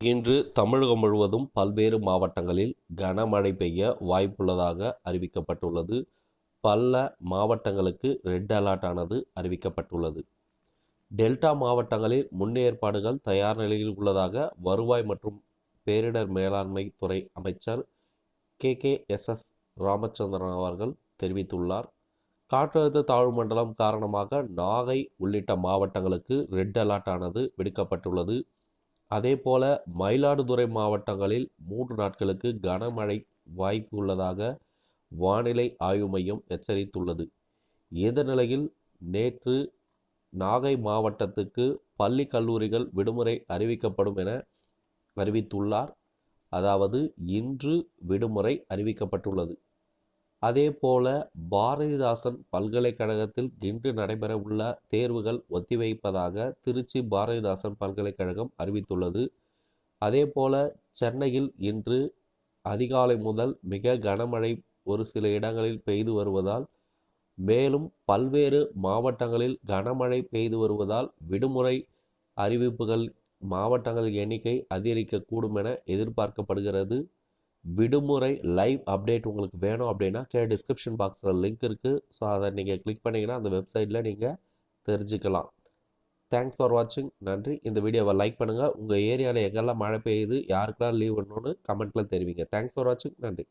இன்று தமிழகம் முழுவதும் பல்வேறு மாவட்டங்களில் கனமழை பெய்ய வாய்ப்புள்ளதாக அறிவிக்கப்பட்டுள்ளது. பல மாவட்டங்களுக்கு ரெட் அலர்ட் ஆனது அறிவிக்கப்பட்டுள்ளது. டெல்டா மாவட்டங்களில் முன்னேற்பாடுகள் தயார் நிலையில் உள்ளதாக வருவாய் மற்றும் பேரிடர் மேலாண்மை துறை அமைச்சர் K. K. S. S. Ramachandran அவர்கள் தெரிவித்துள்ளார். காற்றழுத்த தாழ்வு மண்டலம் காரணமாக நாகை உள்ளிட்ட மாவட்டங்களுக்கு ரெட் அலர்ட் ஆனது விடுக்கப்பட்டுள்ளது. அதேபோல மயிலாடுதுறை மாவட்டங்களில் மூன்று நாட்களுக்கு கனமழை வாய்ப்பு உள்ளதாக வானிலை ஆய்வு மையம் எச்சரித்துள்ளது. இந்த நிலையில் நேற்று நாகை மாவட்டத்துக்கு பள்ளி கல்லூரிகள் விடுமுறை அறிவிக்கப்படும் என அறிவித்துள்ளார். அதாவது இன்று விடுமுறை அறிவிக்கப்பட்டுள்ளது. அதே போல பாரதிதாசன் பல்கலைக்கழகத்தில் இன்று நடைபெற உள்ள தேர்வுகள் ஒத்திவைப்பதாக திருச்சி பாரதிதாசன் பல்கலைக்கழகம் அறிவித்துள்ளது. அதே போல சென்னையில் இன்று அதிகாலை முதல் மிக கனமழை ஒரு சில இடங்களில் பெய்து வருவதால் மேலும் பல்வேறு மாவட்டங்களில் கனமழை பெய்து வருவதால் விடுமுறை அறிவிப்புகள் மாவட்டங்கள் எண்ணிக்கை அதிகரிக்கக்கூடும் என எதிர்பார்க்கப்படுகிறது. விடுமுறை லைவ் அப்டேட் உங்களுக்கு வேணும் அப்படின்னா கே டிஸ்கிரிப்ஷன் பாக்ஸில் லிங்க் இருக்குது ஸோ அதை நீங்கள் கிளிக் பண்ணிங்கன்னா அந்த வெப்சைட்டில் நீங்கள் தெரிஞ்சுக்கலாம். தேங்க்ஸ் ஃபார் வாட்சிங் நன்றி. இந்த வீடியோவை லைக் பண்ணுங்கள் உங்கள் ஏரியாவில் எங்கெல்லாம் மழை பெய்யுது யாருக்கெல்லாம் லீவ் பண்ணணும்னு கமெண்ட்டில் தெரிவிங்க. தேங்க்ஸ் ஃபார் வாட்சிங் நன்றி.